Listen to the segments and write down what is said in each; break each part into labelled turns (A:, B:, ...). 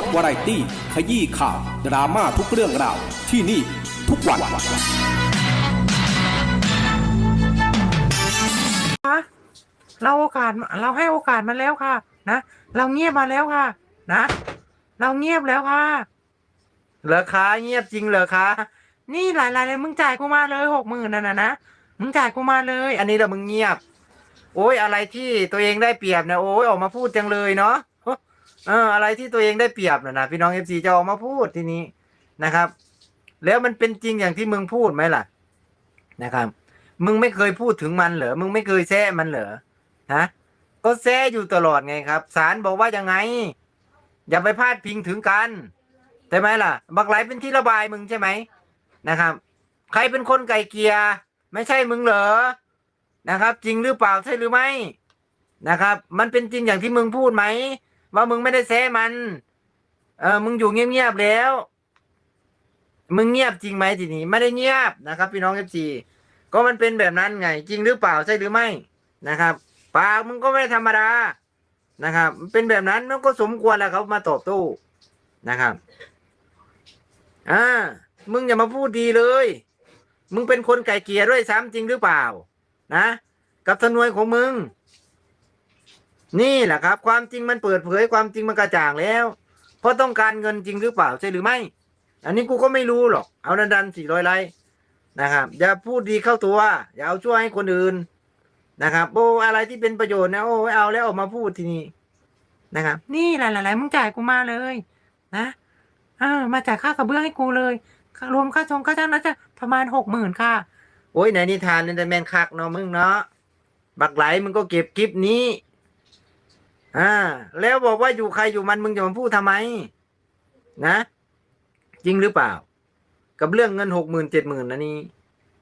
A: ดวาไรตี้ ขยี้ข่าว ดราม่าทุกเรื่องราว ที่นี่ทุกวัน
B: คะเราโอกาสเราให้โอกาสมันแล้วค่ะ นะ เราเงียบมาแล้วค่ะ นะ เราเงียบแล้วค่ะ
C: เหรอคะเงียบจริงเหรอคะ
B: นี่หลายๆเลยมึงจ่ายกูมาเลยหกหมื่นนั่นน่ะนะมึงจ่ายกูมาเลย
C: อันนี้เรามึงเงียบ โอ้ยอะไรที่ตัวเองได้เปรียบเนี่ยโอ้ยออกมาพูดจังเลยเนาะ เอออะไรที่ตัวเองได้เปรียบนะนะพี่น้องเอฟซีจะออกมาพูดทีนี้นะครับ แล้วมันเป็นจริงอย่างที่มึงพูดไหมล่ะ นะครับ มึงไม่เคยพูดถึงมันเหรอมึงไม่เคยแซะมันเหรอฮะก็แซะอยู่ตลอดไงครับศาลบอกว่ายังไง อย่าไปพาดพิงถึงกันใช่ไหมล่ะ บักไหลเป็นที่ระบายมึงใช่ไหมนะครับ ใครเป็นคนไก่เกลียร์ไม่ใช่มึงเหรอนะครับ จริงหรือเปล่าใช่หรือไม่นะครับ มันเป็นจริงอย่างที่มึงพูดไหม ว่ามึงไม่ได้แซะมัน เออ มึงอยู่เงียบๆแล้ว มึงเงียบจริงไหมทีนี้ ไม่ได้เงียบนะครับ พี่น้องเอฟซีก็มันเป็นแบบนั้นไง จริงหรือเปล่าใช่หรือไม่นะครับปากมึงก็ไม่ธรรมดานะครับเป็นแบบนั้นมันก็สมควรแล้วเขามาตอบโต้นะครับอ่ามึงอย่ามาพูดดีเลย มึงเป็นคนไก่เกียร์ด้วยซ้ำจริงหรือเปล่า นะ กับทนวยของมึง นี่แหละครับ ความจริงมันเปิดเผยความจริงมันกระจ่างแล้ว เพราะต้องการเงินจริงหรือเปล่าใช่หรือไม่ อันนี้กูก็ไม่รู้หรอก เอาดันดันสี่ร้อยไลค์นะครับ อย่าพูดดีเข้าตัว อย่าเอาช่วยให้คนอื่นนะครับโอ้อะไรที่เป็นประโยชน์นะโอ้ยเอาแล้วออกมาพูดทีนี้นะครับ
B: นี่หลายๆเลยมึงจ่ายกูมาเลย นะอ่ามาจ่ายค่ากระเบื้องให้กูเลยค่ารวมค่าชงค่าจ้างน่าจะประมาณหกหมื่นค่ะ
C: โอ้ยในนิทานเล่นแต่แมนคักเนาะมึงเนาะบักไหลมึงก็เก็บคลิปนี้ อ่า แล้วบอกว่าอยู่ใครอยู่มันมึงจะมาพูดทำไม นะ จริงหรือเปล่า กับเรื่องเงินหกหมื่นเจ็ดหมื่นนะนี่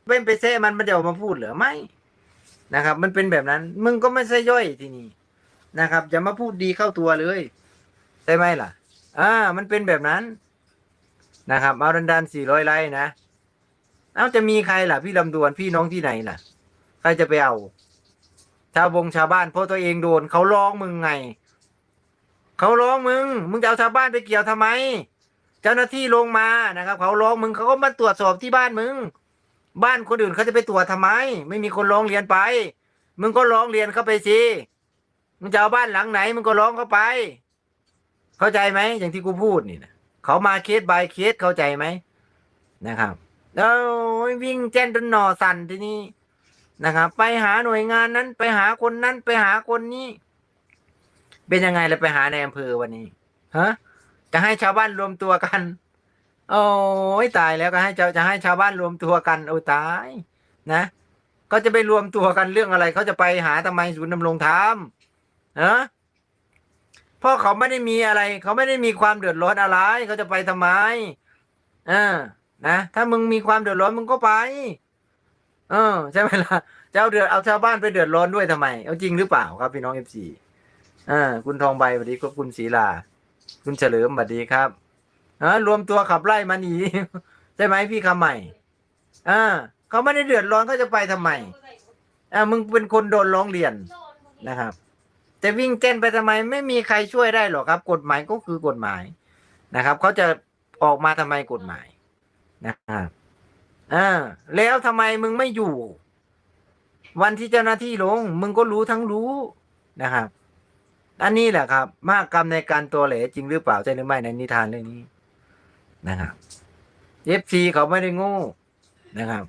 C: เป็นไปแซ่มันมันจะออกมาพูดเหรือไม่นะครับ มันเป็นแบบนั้น มึงก็ไม่ใช่ย่อยทีนี้นะครับอย่ามาพูดดีเข้าตัวเลยใช่ไหมล่ะ อ่า มันเป็นแบบนั้นนะครับเอาดันดันสี่ร้อยไลค์นะ เอาจะมีใครล่ะ พี่ลำดวนพี่น้องที่ไหนล่ะ ใครจะไปเอา ชาวบงชาวบ้านเพราะตัวเองโดนเขาร้องมึงไงเขาร้องมึง มึงจะเอาชาวบ้านไปเกี่ยวทำไม เจ้าหน้าที่ลงมานะครับเขาร้องมึงเขาก็มาตรวจสอบที่บ้านมึง บ้านคนอื่นเขาจะไปตรวจทำไม ไม่มีคนร้องเรียนไป มึงก็ร้องเรียนเข้าไปสิมึงจะเอาบ้านหลังไหน มึงก็ร้องเข้าไป เข้าใจไหมอย่างที่กูพูดนี่นะเขามาเคส by เคสเข้าใจไหมนะครับแล้ววิ่งแจ้นจนหน่อสั่นทีนี้ นะครับไปหาหน่วยงานนั้นไปหาคนนั้นไปหาคนนี้ เป็นยังไงเลยไปหาในอำเภอวันนี้ฮะจะให้ชาวบ้านรวมตัวกัน โอ้ยตายแล้วก็ให้จะจะให้ชาวบ้านรวมตัวกันโอ้ตายนะก็จะไปรวมตัวกันเรื่องอะไรเขาจะไปหาทำไมศูนย์ดำรงธรรมฮะเพราะเขาไม่ได้มีอะไร เขาไม่ได้มีความเดือดร้อนอะไรเขาจะไปทำไมอ่านะถ้ามึงมีความเดือดร้อนมึงก็ไป เออใช่ไหมล่ะจะเอาเดือดเอาชาวบ้านไปเดือดร้อนด้วยทำไม เอาจริงหรือเปล่าครับพี่น้องเอฟซีอ่าคุณทองใบสวัสดีครับคุณศรีลา คุณเฉลิมสวัสดีครับอ่ารวมตัวขับไล่มันอีใช่ไหมพี่คำใหม่อ่าเขาไม่ได้เดือดร้อนเขาจะไปทำไมอ่ามึงเป็นคนโดนร้องเรียนนะครับจะวิ่งเต้นไปทำไมไม่มีใครช่วยได้หรอกครับ กฎหมายก็คือกฎหมายนะครับเขาจะออกมาทำไมกฎหมายนะครับ อ่าแล้วทำไมมึงไม่อยู่ วันที่เจ้าหน้าที่ลง มึงก็รู้ทั้งรู้นะครับ อันนี้แหละครับ มากกรรมในการตัวเหลจริงหรือเปล่าใช่หรือไม่ในนิทานเรื่องนี้นะครับเอฟซีเขาไม่ได้โง่นะครับ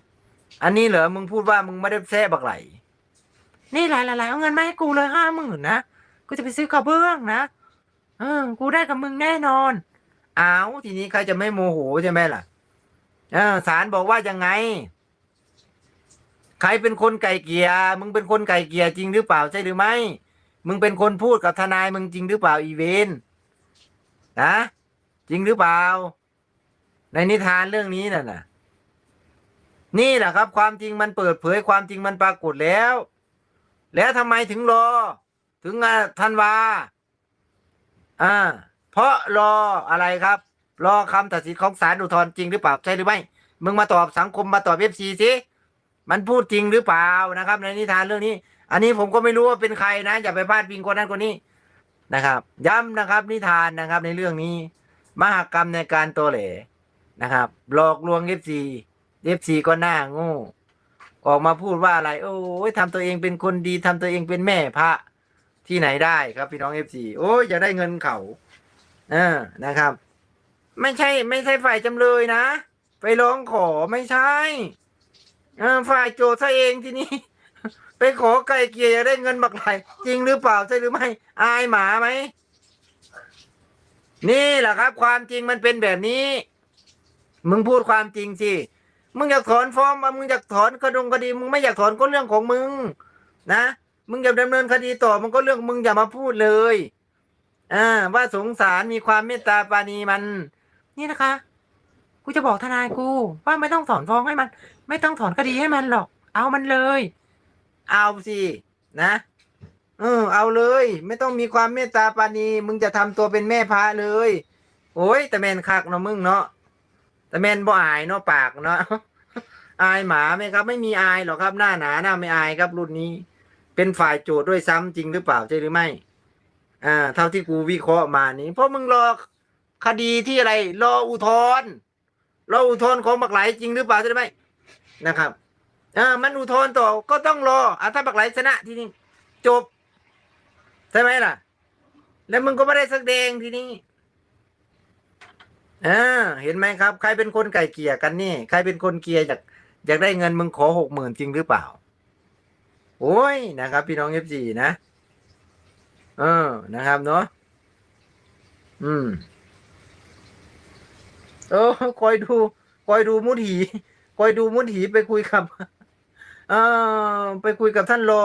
C: อันนี้เหรอมึงพูดว่ามึงไม่ได้แซ่บักไหล
B: นี่หลายๆเลยเอาเงินมาให้กูเลยห้าหมื่นนะกูจะไปซื้อกระเบื้องนะเออ กูได้กับมึงแน่นอน
C: อ้าวทีนี้ใครจะไม่โมโหใช่ไหมล่ะ เออศาลบอกว่ายังไง ใครเป็นคนไก่เกียมึงเป็นคนไก่เกียจริงหรือเปล่าใช่หรือไม่ มึงเป็นคนพูดกับทนายมึงจริงหรือเปล่าอีเวนนะจริงหรือเปล่า ในนิทานเรื่องนี้น่ะนะนี่แหละครับ ความจริงมันเปิดเผยความจริงมันปรากฏแล้ว แล้วทำไมถึงรอ ถึงอะธันวาอ่าเพราะรออะไรครับ รอคำตัดสินของศาลอุทธรณ์จริงหรือเปล่าใช่หรือไม่มึงมาตอบสังคมมาตอบเอฟซีสิมันพูดจริงหรือเปล่านะครับ ในนิทานเรื่องนี้ อันนี้ผมก็ไม่รู้ว่าเป็นใครนะอย่าไปพาดพิงคนนั้นคนนี้นะครับ ย้ำนะครับ นิทานนะครับ ในเรื่องนี้ มหากรรมในการตัวเหลนะครับ หลอกลวงเอฟซีเอฟซีก็หน้าโง่ออกมาพูดว่าอะไร โอ้ยทำตัวเองเป็นคนดีทำตัวเองเป็นแม่พระที่ไหนได้ครับพี่น้องเอฟซีโอ้ยจะได้เงินเขาเออนะครับ ไม่ใช่ ไม่ใช่ฝ่ายจำเลยนะ ไปร้องขอไม่ใช่ฝ่ายโจทย์ซะเองทีนี้ ไปขอไก่เกลียจะได้เงินบักไหลจริงหรือเปล่าใช่หรือไม่ อายหมาไหม นี่แหละครับ ความจริงมันเป็นแบบนี้ มึงพูดความจริงสิ มึงอยากถอนฟ้องมึงอยากถอนกระดงคดี มึงไม่อยากถอนก็เรื่องของมึง นะมึงอยากดำเนินคดีต่อมันก็เรื่องมึงอย่ามาพูดเลย อ่า ว่าสงสารมีความเมตตาปาณีมัน
B: นี่นะคะ กูจะบอกทนายกู ว่าไม่ต้องถอนฟ้องให้มัน ไม่ต้องถอนคดีให้มันหรอก เอามันเลย
C: เอาสินะเออเอาเลย ไม่ต้องมีความเมตตาปาณีมึงจะทำตัวเป็นแม่พระเลย โอ้ยแต่แมนคักเนาะมึงเนาะแต่แมนบ่อายเนาะปากเนาะอายหมาไหมครับ ไม่มีอายหรอกครับ หน้าหนาหน้าไม่อายครับรุ่นนี้ เป็นฝ่ายโจทย์ด้วยซ้ำจริงหรือเปล่าใช่หรือไม่ อ่า เท่าที่กูวิเคราะห์มานี้เพราะมึงรอ คดีที่อะไร รออุทธรณ์รออุทธรณ์ของบักไหลจริงหรือเปล่าใช่ไหมนะครับอ่ามันอุทธรณ์ต่อก็ต้องรออะถ้าบักไหลชนะทีนี้จบใช่ไหมล่ะ แล้วมึงก็ไม่ได้แสดงทีนี้อ่าเห็นไหมครับ ใครเป็นคนไก่เกี่ยกันนี่ ใครเป็นคนเกลี่ยอยากอยากได้เงินมึงขอหกหมื่นจริงหรือเปล่า โอ้ยนะครับ พี่น้องเอฟซีนะ เออนะครับเนาะอืม เออ คอยดูคอยดูมุถีคอยดูมุถีไปคุยกับเออไปคุยกับท่านรอ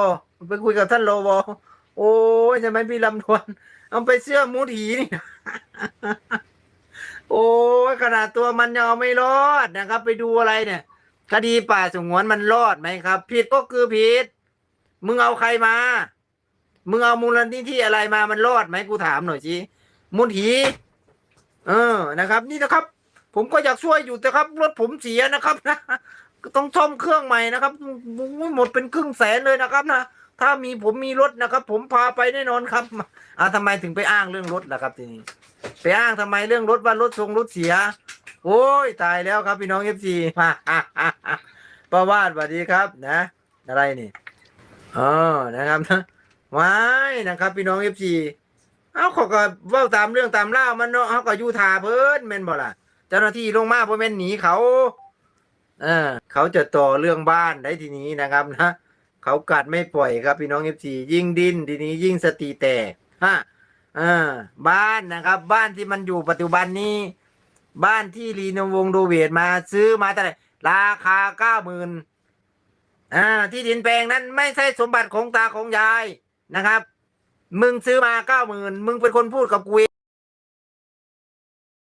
C: ไปคุยกับท่านรอวอโอ้ยใช่ไหมพี่ลำทวน เอาไปเสื้อมุถีนี่โอ้ยขนาดตัวมันยังเอาไม่รอดนะครับ ไปดูอะไรเนี่ย คดีป่าสงวนมันรอดไหมครับ ผิดก็คือผิด มึงเอาใครมา มึงเอามูลนิธิอะไรมามันรอดไหมกูถามหน่อยสิมูลถีเออนะครับ นี่นะครับ ผมก็อยากช่วยอยู่แต่ครับ รถผมเสียนะครับนะต้องซ่อมเครื่องใหม่นะครับหมดเป็นครึ่งแสนเลยนะครับนะถ้ามีผมมีรถนะครับ ผมพาไปแน่นอนครับอ่าทำไมถึงไปอ้างเรื่องรถล่ะครับทีนี้ไปอ้างทำไมเรื่องรถว่ารถทรงรถเสีย โอ้ยตายแล้วครับพี่น้องเอฟซีฮ่าประวาดสวัสดีครับนะ อะไรนี่อ๋อนะครับนะว้ายนะครับ พี่น้องเอฟซีเอาเขาก็ว่าตามเรื่องตามเล่ามันเนาะเขาก็อยู่ทาเพิ่นแม่นบ่ล่ะ จ้าหน้าที่ลงมาเพราะแม่นหนีเขาเออเขาจะต่อเรื่องบ้านได้ทีนี้นะครับนะเขากัดไม่ปล่อยครับพี่น้องเอฟซียิ่งดิ้นทีนี้ยิ่งสติแตกฮะเออบ้านนะครับ บ้านที่มันอยู่ปัจจุบันนี้ บ้านที่รีโนวงโดเวทมาซื้อมาเท่ร่ราคาเก้าหมื่นอ่าที่ดินแปลงนั้นไม่ใช่สมบัติของตาของยายนะครับ มึงซื้อมาเก้าหมื่นมึงเป็นคนพูดกับกู